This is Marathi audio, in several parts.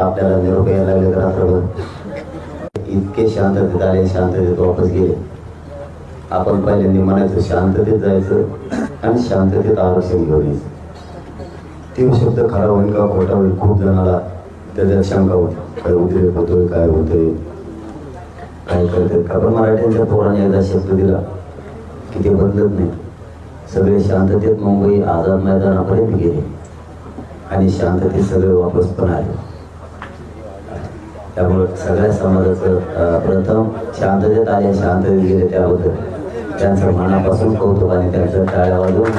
आपल्याला निरोप यायला लागले रात्रभर इतके शांततेत आले शांततेत वापस गेले. आपण पहिल्यांदा म्हणायचं शांततेत जायचं आणि शांततेत आरक्षण घेऊन यायचं. ते शब्द खरा होईल का खोटा होईल? खूप जणाला त्याच्यात शंका होती. काय उद्रेक होतोय काय होतोय? काय करतात का पण मराठ्यांच्या पोराने एकदा शब्द दिला की ते बदलत नाही सगळे शांततेत मुंबई आझाद मैदानापर्यंत गेले आणि शांततेत सगळे वापस पण आले. त्यामुळं सगळ्या समाजाचं प्रथम शांततेत आले शांततेत गेले त्याबद्दल त्यांचं मनापासून कौतुक आणि त्यांचं टाळ्या वाजवून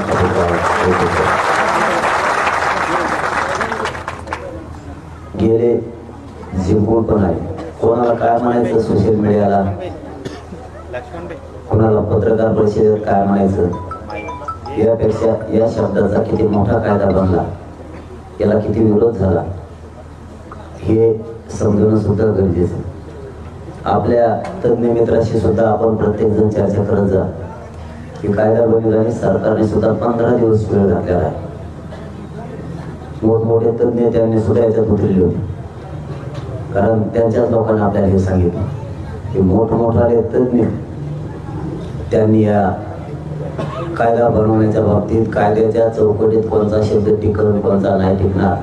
गेले जिंकून पण आहे कोणाला काय म्हणायचं सोशल मीडियाला कोणाला पत्रकार परिषदेत काय म्हणायचं? यापेक्षा या शब्दाचा किती मोठा कायदा बनला? याला किती विरोध झाला? हे समजवणं सुद्धा गरजेचं आपल्या तज्ज्ञ मित्राशी सुद्धा आपण प्रत्येक जण चर्चा करत जा. की कायदा बनेल आणि सरकारने सुद्धा पंधरा दिवस वेळ घातलेला आहे. मोठमोठे तज्ज्ञ त्यांनी सुद्धा याच्यात उतरले होते. कारण त्यांच्याच लोकांना आपल्याला हे सांगितलं की मोठमोठाले तज्ज्ञ त्यांनी या कायदा बनवण्याच्या बाबतीत कायद्याच्या चौकटीत कोणता शब्द टिकल कोणता नाही टिकणार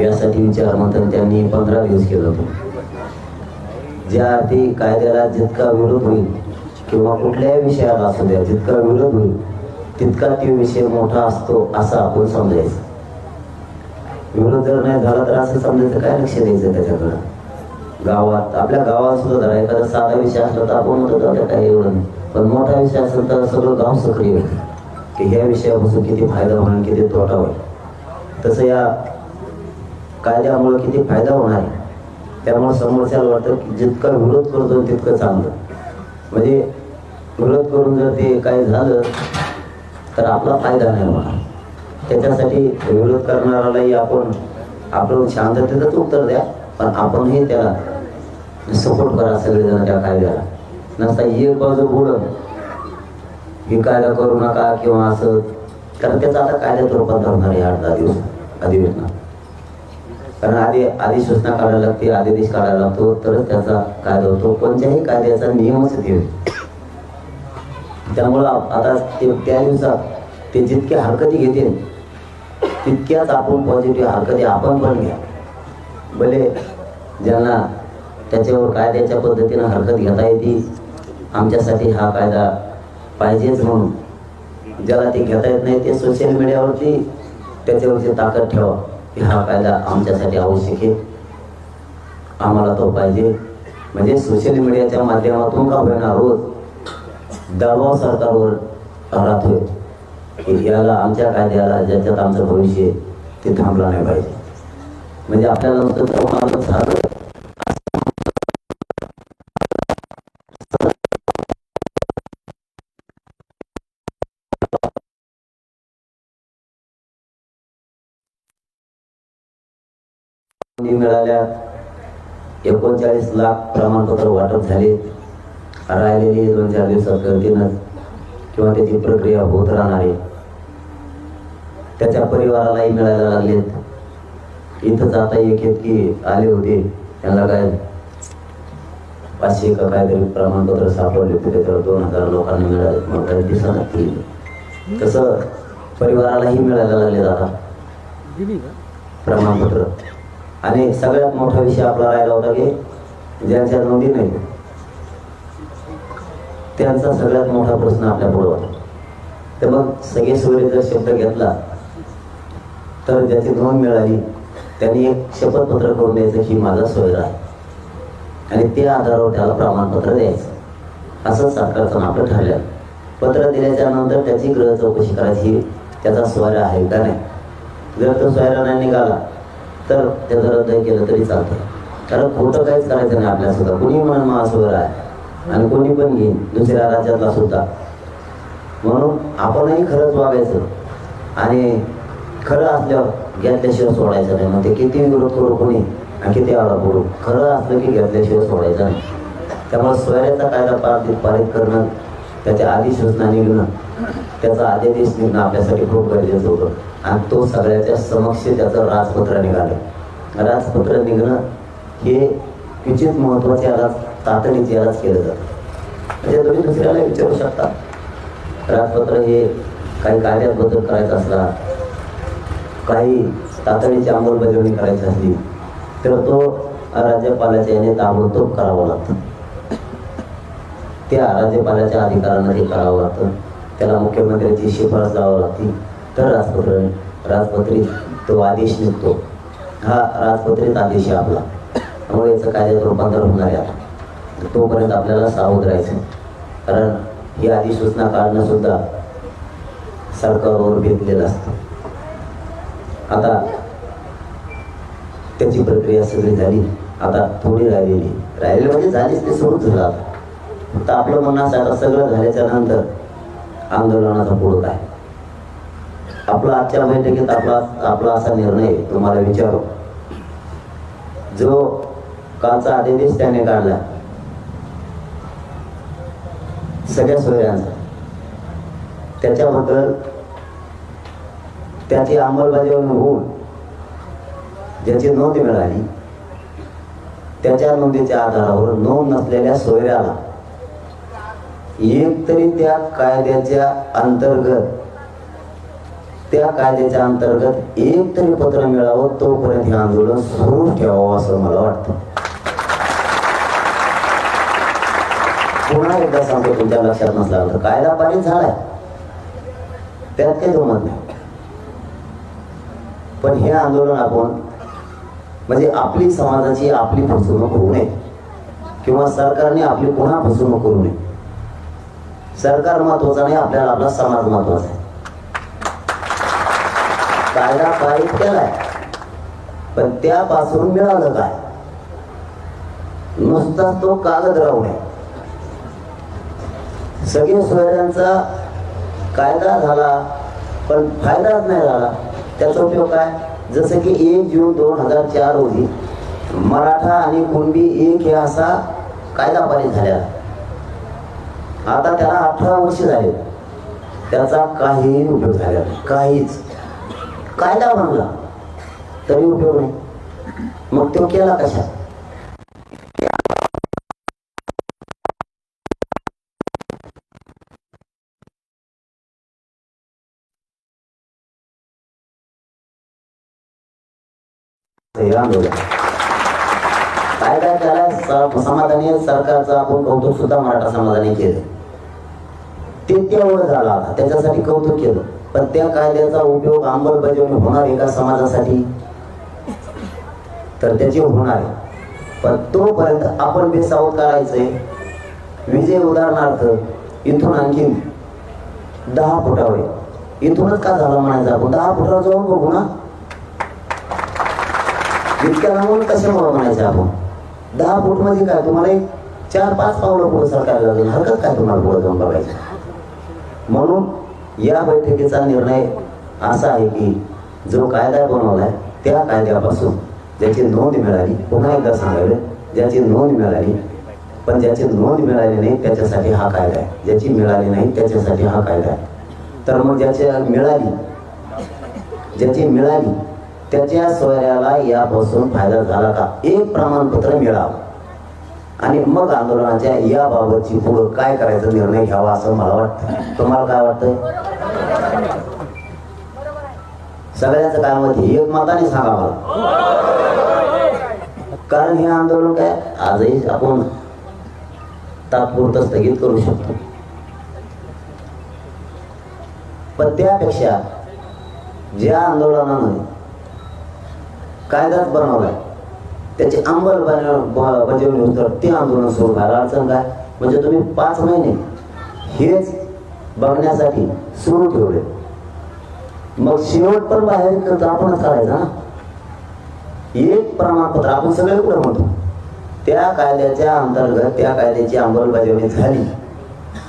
यासाठी विचारमंथन त्यांनी पंधरा दिवस केलं होतं. ज्या अर्थी कायद्याला जितका विरोध होईल किंवा कुठल्याही विषयाला असू द्या जितका विरोध होईल तितका ती विषय मोठा असतो असं आपण समजायचं. विरोध जर नाही झाला तर असं समजायचं काय लक्ष द्यायचं त्याच्याकडं? गावात आपल्या गावात सुद्धा जरा एखादा साधा विषय असला तर आपण म्हणतो जाऊ काही एवढं नाही. पण मोठा विषय असेल तर सगळं गाव सक्रिय होतं. की ह्या विषयापासून किती फायदा होईल किती तोटा होईल. तसं या कायद्यामुळे किती फायदा होणार आहे? त्यामुळे समोरच्याला वाटतं की जितका विरोध करतो तितकं चांगलं. म्हणजे विरोध करून जर ते काय झालं तर आपला फायदा नाही होणार. त्याच्यासाठी विरोध करणाऱ्यालाही आपण आपण शांततेतच उत्तर द्या पण आपणही त्याला सपोर्ट करा सगळेजण त्या कायद्याला. नसता एक बाजू बुडत हे कायदा करू नका किंवा असं. कारण त्याचा आता कायद्यात रूपांतर होणार आहे आठ दहा दिवस अधिवेशनात. कारण आधी आधी सूचना काढायला लागते आदेश काढायला लागतो तरच त्याचा कायदा होतो. कोणत्याही कायद्याचा नियमच ते त्यामुळं आता ते त्या दिवसात ते जितक्या हरकती घेतील तितक्याच आपण पॉझिटिव्ह हरकती आपण पण घ्या. भले ज्यांना त्याच्यावर कायद्याच्या पद्धतीनं हरकत घेता येते आमच्यासाठी हा कायदा पाहिजेच म्हणून. ज्याला ते घेता येत नाही ते सोशल मीडियावरती त्याच्यावरची ताकद ठेवा. हा कायदा आमच्यासाठी आवश्यक आहे आम्हाला तो पाहिजे. म्हणजे सोशल मीडियाच्या माध्यमातून का होईना रोज दबाव सरकारवर राहतोय की याला आमच्या कायद्याला ज्याच्यात आमचं भविष्य आहे, ते थांबलं नाही पाहिजे. म्हणजे आपल्याला नुसतं मिळाल्या. एकोणचाळीस लाख प्रमाणपत्र वाटप झाले. राहिलेली दोन चार दिवसात करतीनच किंवा त्याची प्रक्रिया होत राहणार. आहे त्याच्या परिवारालाही मिळायला लागलेत. इथंच आता एक एक की आले होते. त्यांना काय पाचशे का काहीतरी प्रमाणपत्र सापडले होते. त्याच्यावर दोन हजार लोकांना मिळाले. मग काही केली तसं परिवारालाही मिळायला लागले आता. प्रमाणपत्र. आणि सगळ्यात मोठा विषय आपला राहिला होता की ज्यांच्या नोंदी नाही त्यांचा सगळ्यात मोठा प्रश्न आपल्या पुढे होता. तर मग सगळे सोयरे जर शब्द घेतला तर ज्याची नोंद मिळाली त्यांनी एक शपथपत्र करून द्यायचं ही माझा सोयरा आहे. आणि त्या आधारावर त्याला प्रमाणपत्र द्यायचं. असं सरकारचं आपलं ठरलं. पत्र दिल्याच्या नंतर त्याची ग्रह चौकशी करायची त्याचा सोयरा आहे का नाही. जर तो सोयरा नाही निघाला तर त्याचं रद्द केलं तरी चालतं. कारण खोटं काहीच करायचं नाही आपल्या सुद्धा. कुणी म्हण महासोयरा आहे आणि कोणी पण घेईन दुसऱ्या राज्यातला सुद्धा. म्हणून आपणही खरंच वागायचं. आणि खरं असल्यावर घेतल्याशिवाय सोडायचं नाही. मग ते किती विरोध करू कोणी आणि किती आळा पडू खरं असलं की घेतल्याशिवाय सोडायचं नाही. त्यामुळे स्वयंचा कायदा पारित पारित करणं त्याच्या आधी सूचना निघणं त्याचा आदेश निघणं आपल्यासाठी खूप गरजेचं होतं. आणि तो सगळ्याच्या समक्ष त्याचं राजपत्र निघालं. राजपत्र निघणं हे किचित महत्त्वाचे आज तातडीचे आज केलं जातं. म्हणजे तुम्ही दुसऱ्याला विचारू शकता. राजपत्र हे काही कायद्यात बदल करायचा असला काही तातडीची अंमलबजावणी करायची असली तर तो राज्यपालाच्या याने ताबडतोब करावा लागतं. त्या राज्यपालाच्या अधिकारांना ते करावं लागतं. त्याला मुख्यमंत्र्यांची शिफारस लावावी लागते. तर राजप्रकरण राजपत्रित तो आदेश निघतो. हा राजपत्रित आदेश आहे आपला. त्यामुळे याचं कायद्यात रूपांतर होणार आहे आता. तोपर्यंत आपल्याला सावध राहायचं कारण ही अधिसूचना काढणंसुद्धा सरकारवर घेतलेलं असतं. आता त्याची प्रक्रिया सगळी झाली. आता थोडी राहिलेली. राहिलेली म्हणजे झालीच ते सुरूच झालं आता. फक्त आपलं म्हणणं असं आता सगळं झाल्याच्यानंतर आंदोलनाचा पुढं काय? आपला आजच्या बैठकीत आपला आपला असा निर्णय तुम्हाला विचारू. जो कालचा आदेश त्याने काढला. सगळ्या सोयऱ्यांचा. त्याच्याबद्दल त्याची अंमलबजावणी होऊन ज्याची नोंद मिळाली त्याच्या नोंदीच्या आधारावर नोंद नसलेल्या सोयऱ्याला एक तरी त्या कायद्याच्या अंतर्गत त्या कायद्याच्या अंतर्गत एक तरी पत्र मिळावं तोपर्यंत हे आंदोलन सुरू ठेवावं असं मला वाटतं. पुन्हा एकदा सांगतो तुमच्या लक्षात नसला तर कायदा पाणी झालाय. त्यात काही जमत नाही पण हे आंदोलन आपण म्हणजे आपली समाजाची आपली फसवणूक होऊ नये किंवा सरकारने आपली पुन्हा फसवणूक करू नये. सरकार महत्वाचं नाही आपल्याला आपला समाज महत्त्वाचा आहे. कायदा पारित केलाय. पण त्यापासून मिळालं काय? नुसताच तो कागद राहू नये सगळे सोयऱ्यांचा कायदा झाला पण फायदाच नाही झाला. त्याचा उपयोग काय? जसं की एक जून दोन हजार चार रोजी मराठा आणि कुणबी एक हे असा कायदा पारित झालेला. आता त्याला अठरा वर्ष झाले. त्याचा काहीही उपयोग झाला काहीच. कायदा बनला तरी उपयोग नाही मग तो केला कशा हे काय काय केलं समाधानी सरकारचं. आपण कौतुक सुद्धा मराठा समाजाने केलं. ते तेवढं झालं आता. त्याच्यासाठी कौतुक केलं. पण त्या कायद्याचा उपयोग अंमलबजावणी होणार एका समाजासाठी? तर त्याची होणार आहे. पण तोपर्यंत आपण बेसावत करायचंय. विजय उदाहरणार्थ इथून आणखी दहा फुटावर इथूनच का झालं म्हणायचं आपण? दहा फुटावर जाऊन बघू ना. इतक्या लांबून कशामुळे म्हणायचं आपण? दहा फूटमध्ये काय? तुम्हाला एक चार पाच पावलं पुढे सरकार लागेल. हरकत काय तुम्हाला पुढे जाऊन बघायचं? म्हणून या बैठकीचा निर्णय असा आहे की जो कायदा बनवलाय त्या कायद्यापासून ज्याची नोंद मिळाली पुन्हा एकदा सांगायला ज्याची नोंद मिळाली पण ज्याची नोंद मिळाली नाही त्याच्यासाठी हा कायदा आहे. ज्याची मिळाली नाही त्याच्यासाठी हा कायदा आहे. तर मग ज्याच्या मिळाली ज्याची मिळाली त्याच्या सोयऱ्याला यापासून फायदा झाला का? एक प्रमाणपत्र मिळावं. आणि मग आंदोलनाच्या याबाबतची पुढं काय करायचा निर्णय घ्यावा असं मला वाटतं. तुम्हाला काय वाटतंय? सगळ्यांचं काय मत हे मताने सांगा मला. कारण हे आंदोलन काय आजही आपण तात्पुरतं स्थगित करू शकतो. पण त्यापेक्षा ज्या आंदोलनानं कायदाच बनवलाय त्याची अंमलबजावणी होतं. तर ते आंदोलन सुरू व्हायला अडचण काय म्हणजे तुम्ही पाच महिने हेच बघण्यासाठी सुरू ठेवले. मग शेवट पण बाहेर करत आपणच करायचा ना एक प्रमाणपत्र आपण सगळे कुठं म्हणतो? त्या कायद्याच्या अंतर्गत त्या कायद्याची अंमलबजावणी झाली.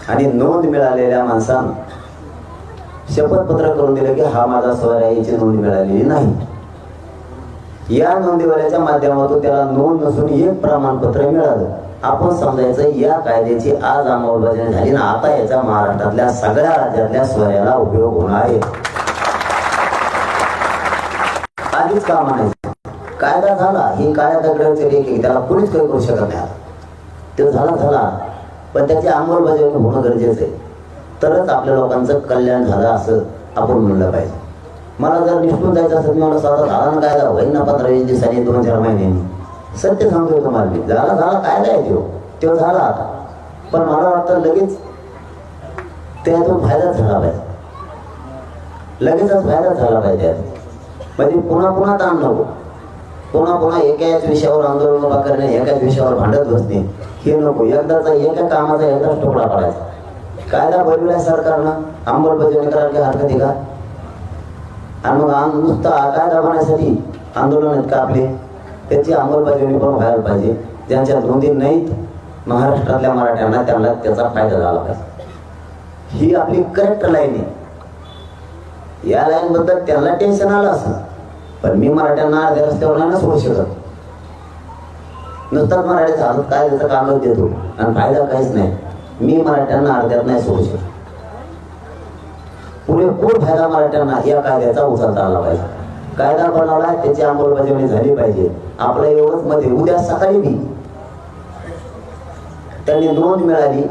आणि नोंद मिळालेल्या माणसानं शपथपत्र करून दिलं की हा माझा स्वरायाची याची नोंद मिळालेली नाही. या नोंदीवाल्याच्या माध्यमातून त्याला नोंद नसून एक प्रमाणपत्र मिळालं. आपण समजायचं या कायद्याची आज अंमलबजावणी झाली ना आता याचा महाराष्ट्रातल्या सगळ्या राज्यातल्या स्वयाला उपयोग होणार आहे. आधीच का म्हणायचं? कायदा झाला ही काळ्या दगडाचे लेख त्याला कोणीच काही करू शकत नाही. तो झाला झाला. पण त्याची अंमलबजावणी होणं गरजेचं आहे. तरच आपल्या लोकांचं कल्याण झालं असं आपण म्हणलं पाहिजे. मला जर निष्ठून जायचं असेल मी मला स्वतः झाला ना कायदा होईन ना पंधरा वीस दिवसांनी दोन चार महिन्यांनी सत्य सांगतोय तुम्हाला मी. झाला झाला कायदा आहे तो. तो झाला आता. पण मला वाटतं लगेच त्यातून फायदाच झाला पाहिजे. लगेचच फायदाच झाला पाहिजे म्हणजे पुन्हा पुन्हा ताण नको. पुन्हा पुन्हा एकाच विषयावर आंदोलन उभा करणे एकाच विषयावर भांडत बसणे हे नको. एकदाचा एका कामाचा एकदाच तुकडा पडायचा. कायदा बनविलाय सरकारनं अंमलबजावणी करायला काही हरकत आहे का? आणि मग आम- नुसतं आकार दाखवण्यासाठी आंदोलन आहेत का आपले? त्याची अंमलबजावणी पण व्हायला पाहिजे. ज्यांच्या नोंदी नाहीत महाराष्ट्रातल्या मराठ्यांना त्यांना त्याचा फायदा झाला पाहिजे. ही आपली करेक्ट लाईन आहे. या लाईन बद्दल त्यांना टेन्शन आलं असं. पण मी मराठ्यांना अर्ध्या रस्त्यावर नाही ना सोडू शकत. नुसताच मराठी चालत काय त्याचं कामच देतो आणि फायदा काहीच नाही. मी मराठ्यांना अर्ध्यात नाही सोडू शकत. पुरेपूर फायदा मराठ्यांना या कायद्याचा उचलता आला पाहिजे कायदा बनवला त्याची अंमलबजावणी झाली पाहिजे. आपलं एवढंच मध्ये उद्या सकाळी बी त्यांनी नोंद मिळाली.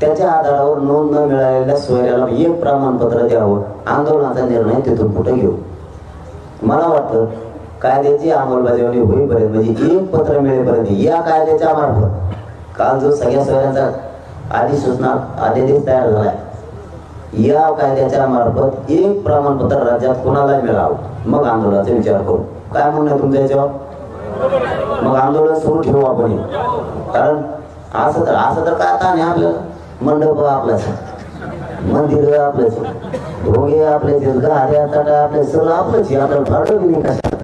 त्याच्या आधारावर नोंद न मिळालेल्या सोयऱ्याला एक प्रमाणपत्र द्यावं. आंदोलनाचा निर्णय तिथून कुठे घेऊ. मला वाटतं कायद्याची अंमलबजावणी होईपर्यंत म्हणजे एक पत्र मिळेपर्यंत या कायद्याच्या मार्फत काल जो सगळ्या सोयऱ्यांचा अधिसूचना अध्यादेश तयार झालाय या कायद्याच्या मार्फत एक प्रमाणपत्र राज्यात कोणाला मिळावं. मग आंदोलनाचा विचार करू. काय म्हणणं आहे तुमच्या याच्यावर? मग आंदोलन सुरू ठेवू आपण कारण असं तर असं तर काय आता नाही आपलं मंडप आपल्याच. मंदिर आपलेच भोगे आपलेच गाड्या ताटा आपले सगळं आपलंच आपल्याला फाडलं कशा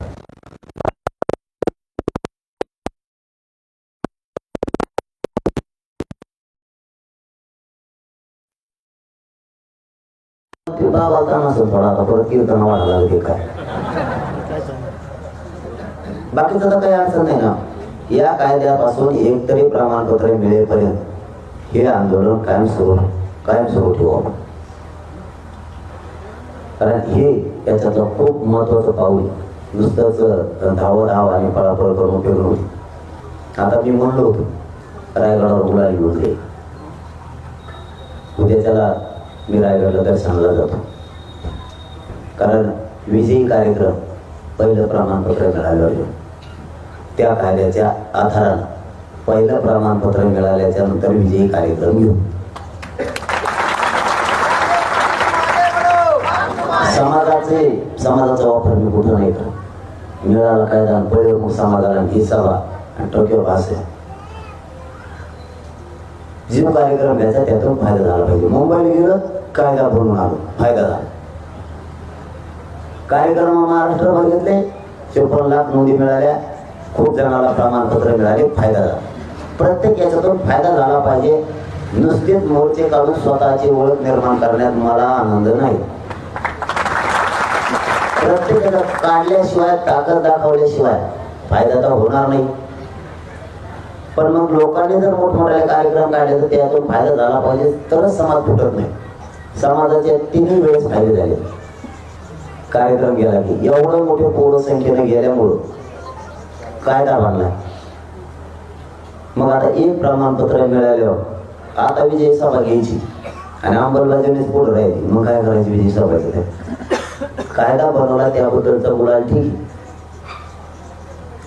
असं थोडा आता परत कीर्तन वाढायला लागले काय? बाकीचं तर काही अडचण नाही ना. या कायद्यापासून एक तरी प्रमाणपत्र मिळेपर्यंत हे आंदोलन कायम सुरू कायम सुरू ठेवू आपण. कारण हे याच्यातलं खूप महत्वाचं पाऊल नुसतंच धाव धाव आणि पळापळ करून उपयोग आता मी म्हणलो होतो रायगडावर गुलाल घेऊन उद्या त्याला मी रायगडला दर्शनाला जातो. कारण विजयी कार्यक्रम पहिलं प्रमाणपत्र मिळालं त्या कायद्याच्या आधारानं पहिलं प्रमाणपत्र मिळाल्याच्या नंतर विजयी कार्यक्रम घेऊ समाजाचे समाजाचा वापर मी कुठं नाही करत. मिळाला कायदा पहिलं मग समाजाला ही आणि टोक्यो भाषा जो कार्यक्रम घ्यायचा त्यातून फायदा झाला पाहिजे. मुंबईला गेलं कायदा बनून आलो. फायदा झाला. कार्यक्रम महाराष्ट्रभर घेतले चोपन्न लाख नोंदी मिळाल्या खूप जणांना प्रमाणपत्र मिळाले फायदा झाला. प्रत्येक याच्यातून फायदा झाला पाहिजे. नुसतेच मोर्चे काढून स्वतःची ओळख निर्माण करण्यात मला आनंद नाही. प्रत्येकाला काढल्याशिवाय ताकद दाखवल्याशिवाय फायदा तर होणार नाही. पण मग लोकांनी जर मोठमोठे कार्यक्रम काढले तर त्यातून फायदा झाला पाहिजे. तरच समाज फुटत नाही. समाजाचे तिन्ही वेळेस फायदे झाले. कार्यक्रम गेला की. एवढं मोठे पूर्ण संख्येने गेल्यामुळं कायदा बांधला मग आता एक प्रमाणपत्र मिळाल्यावर आता विजयी सभा घ्यायची. आणि अंमलबजावणीच पुढे राहिली मग काय करायची विजय सभा कायदा बनवला त्याबद्दलचा मुलाला ठीक आहे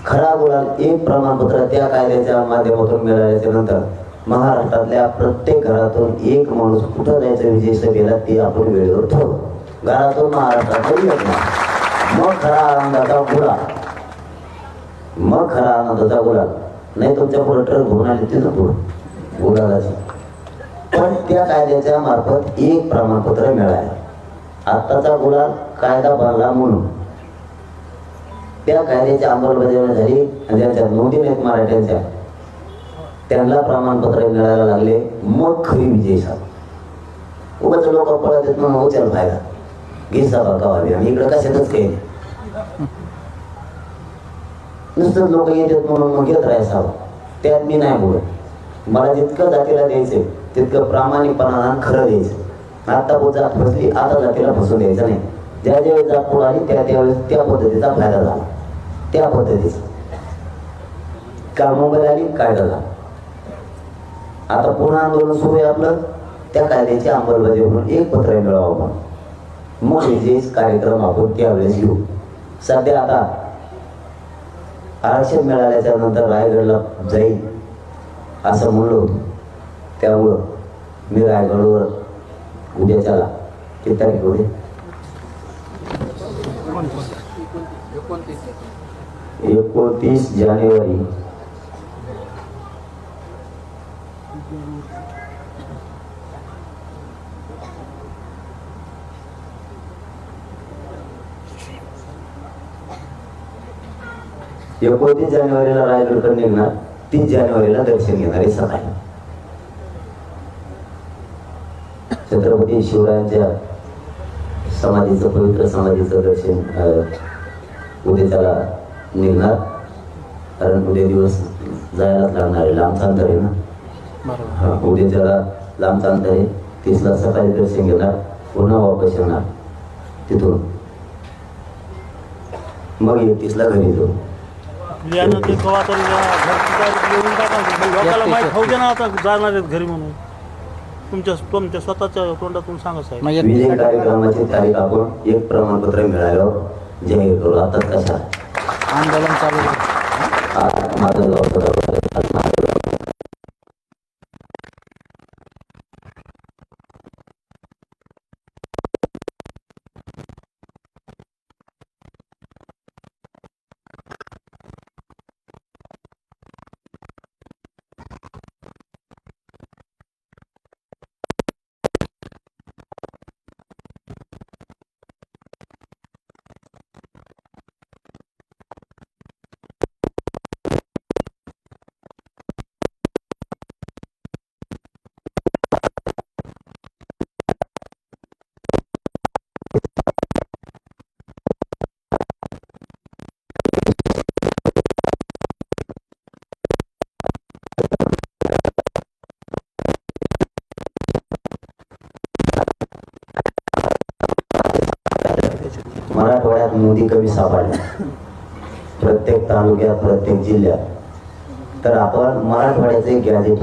खरा गुळाल एक प्रमाणपत्र त्या कायद्याच्या माध्यमातून मिळाल्याच्या नंतर महाराष्ट्रातल्या प्रत्येक घरातून एक माणूस कुठं जायचं विजय सभेला ते आपण वेळेवर ठरवू घरातून महाराष्ट्रात नाही. मग खरा आनंदाचा गुलाल. मग खरा आनंदाचा गुळाल नाही तुमच्यापुढे ट्रक घेऊन आले तिथं पुढं. गुळालाची पण त्या कायद्याच्या मार्फत एक प्रमाणपत्र मिळालं. आत्ताचा गुळाल कायदा बनला म्हणून. त्या कायद्याची अंमलबजावणी झाली आणि त्यांच्या नोंदी नाहीत मराठ्यांच्या. त्यांना प्रमाणपत्र मिळायला लागले. मग खरी विजय साध उगाच लोक पळत येत म्हणून उचल फायदा. घिसा सभा व्हावी आणि इकडं कशातच काही नुसतंच लोक येतात म्हणून मग घेत राहायचा त्यात मी नाही बोलत. मला जितकं जातीला द्यायचं तितकं प्रामाणिकपणा खरं द्यायचं आता पुढे जात फसली आता जातीला फसून द्यायचं नाही. ज्या ज्यावेळेस जात पुढे आली त्या त्यावेळेस त्या पद्धतीचा फायदा झाला. त्या पद्धतीचं काल मोबाईल आली काय झाला. आता पुन्हा आंदोलन सुरू आहे आपलं. त्या कायद्याची अंमलबजावणी म्हणून एक पत्र मिळावं म्हणून. मग हे जे कार्यक्रम आपण त्यावेळेस घेऊ. सध्या आता आरक्षण मिळाल्याच्या नंतर रायगडला जाईल असं म्हणलो होतो. त्यामुळं मी रायगडवर उद्याच्याला किती तारीख उद्या एकोणतीस जानेवारी. एकोणतीस जानेवारीला रायगडकडे निघणार. तीस जानेवारीला दर्शन घेणार आहे सकाळी. छत्रपती शिवरायांच्या समाधीचं पवित्र समाधीचं दर्शन उद्या त्याला निघणार. कारण उद्या दिवस जायलाच लागणार आहे लांबचं अंतर आहे ना. हा, उद्या त्याला लांबचं अंतर आहे तीसला सकाळी दर्शन घेणार पुन्हा वापस येणार तिथून. मग एकतीसला घरी जाऊ लोकांना माहीत होऊ दे ना आता जाणार आहेत घरी म्हणून. तुमच्या तुमच्या स्वतःच्या तोंडातून सांगा साहेब. विजय कार्यक्रमाची तारीख आपण एक प्रमाणपत्र मिळाल्यावर जाहीर करू. आता कशा आंदोलन चालू सापडले. प्रत्येक तालुक्यात प्रत्येक जिल्ह्यात. तर आपण मराठवाड्याचे गॅजेट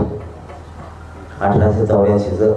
अठराशे चौऱ्याऐंशीचं